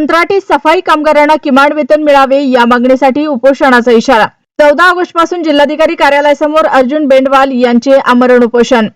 कंत्राटी सफाई कामगारांना किमान वेतन मिळावे या मागणीसाठी उपोषणाचा इशारा. चौदा ऑगस्टपासून जिल्हाधिकारी कार्यालयासमोर अर्जुन बेंडवाल यांचे आमरण उपोषण.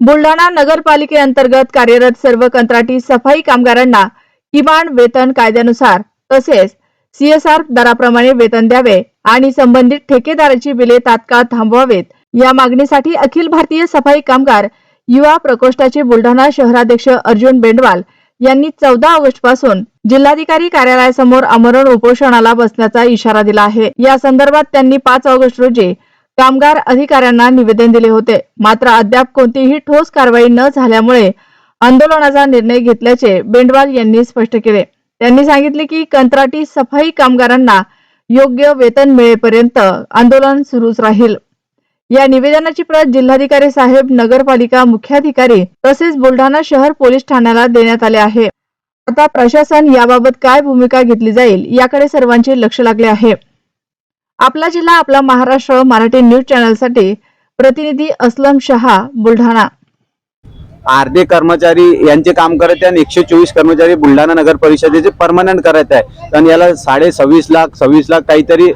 बुलढाणा नगरपालिकेअंतर्गत कार्यरत सर्व कंत्राटी सफाई कामगारांना किमान वेतन कायद्यानुसार तसेच सीएसआर दराप्रमाणे वेतन द्यावे आणि संबंधित ठेकेदाराची बिले तात्काळ थांबवावेत या मागणीसाठी अखिल भारतीय सफाई कामगार युवा प्रकोष्ठाचे बुलढाणा शहराध्यक्ष अर्जुन बेंडवाल यांनी चौदा ऑगस्टपासून जिल्हाधिकारी कार्यालयासमोर आमरण उपोषणाला बसण्याचा इशारा दिला आहे. या संदर्भात त्यांनी पाच ऑगस्ट रोजी कामगार अधिकाऱ्यांना निवेदन दिले होते. मात्र अद्याप कोणतीही ठोस कारवाई न झाल्यामुळे आंदोलनाचा निर्णय घेतल्याचे बेंडवाल यांनी स्पष्ट केले. त्यांनी सांगितले की कंत्राटी सफाई कामगारांना योग्य वेतन मिळेपर्यंत आंदोलन सुरूच राहील. या निवेदनाची प्रत जिल्हाधिकारी साहेब नगरपालिका मुख्याधिकारी तसेच बुलढाणा शहर पोलीस ठाण्याला देण्यात आले आहे. आता प्रशासन याबाबत काय भूमिका घेतली जाईल याकडे सर्वांचे लक्ष लागले आहे. आपला जिल्हा आपला महाराष्ट्र मराठी न्यूज चॅनलसाठी प्रतिनिधी असलम शहा बुलढाणा. अर्धे कर्मचारी यांचे काम करत आहे आणि एकशे चोवीस कर्मचारी बुलढाणा नगर परिषदेचे परमनंट करत आहे आणि याला साडे सव्वीस लाख सव्वीस लाख काहीतरी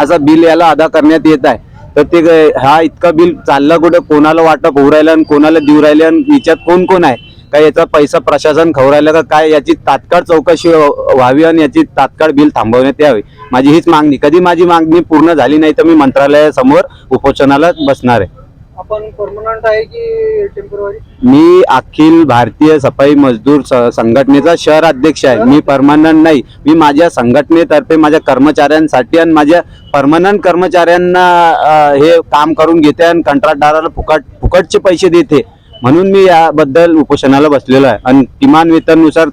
असा बिल याला अदा करण्यात येत आहे. तर ते हा इतका बिल चालला कुठं? कोणाला वाटप होऊ राहिलं आणि कोणाला देऊ राहिले आणि याच्यात कोण कोण आहे? काय याचा पैसा प्रशासन खाऊ राहिलं का काय? याची तात्काळ चौकशी व्हावी आणि याची तात्काळ बिल थांबवण्यात यावी. माझी हीच मागणी. कधी माझी मागणी पूर्ण झाली नाही तर मी मंत्रालयासमोर उपोषणाला बसणार आहे. आपण परमनंट आहे की टेंपररी मी अखिल भारतीय सफाई मजदूर स- संघटनेचा शहर अध्यक्ष आहे. मी परमनंट नाही. मी माझ्या संघटनेतर्फे माझ्या कर्मचाऱ्यांसाठी आणि माझ्या परमनंट कर्मचाऱ्यांना अ, हे काम करून घेते आणि कंत्राटदाराला फुकट फुकटचे पैसे देते. म्हणून मी याबद्दल उपोषणाला बसलेलो आहे. आणि किमान वेतननुसार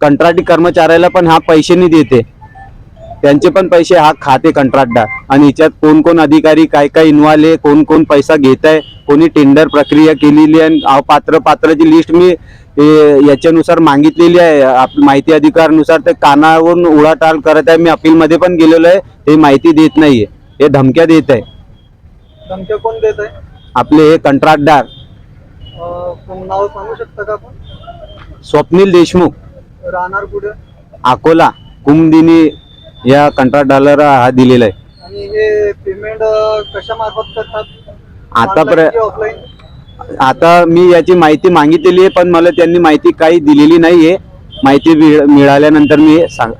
कंत्राटी कर्मचाऱ्याला पण हा पैसे नाही देते. त्यांचे पण पैसे हा खाते कंत्राटदार. आणि याच्यात कोण कोण अधिकारी काय काय इन्व्हॉल्व आहे कोण कोण पैसा घेत आहे कोणी टेंडर प्रक्रिया केलेली आहे आणि पात्र पात्राची लिस्ट मी याच्यानुसार मागितलेली आहे. आप- माहिती अधिकारानुसार ते कानावरून उडाटाल करत आहे. मी अपीलमध्ये पण गेलेलो आहे. ते माहिती देत नाहीये. हे धमक्या देत आहे. धमक्या कोण देत आहे? आपले हे कंत्राटदार. नाव सांगू शकता का आपण? स्वप्नील देशमुख. राहणार कुठे? अकोला कुमदिनी या कंत्राटदाराला हा दिलेला आहे. आणि हे पेमेंट कशा मार्फत करतात? आतापर्यंत ऑफलाईन आता मी याची माहिती मागितलेली आहे पण मला त्यांनी माहिती काही दिलेली नाहीये. माहिती मिळ- मिळाल्यानंतर मी सांग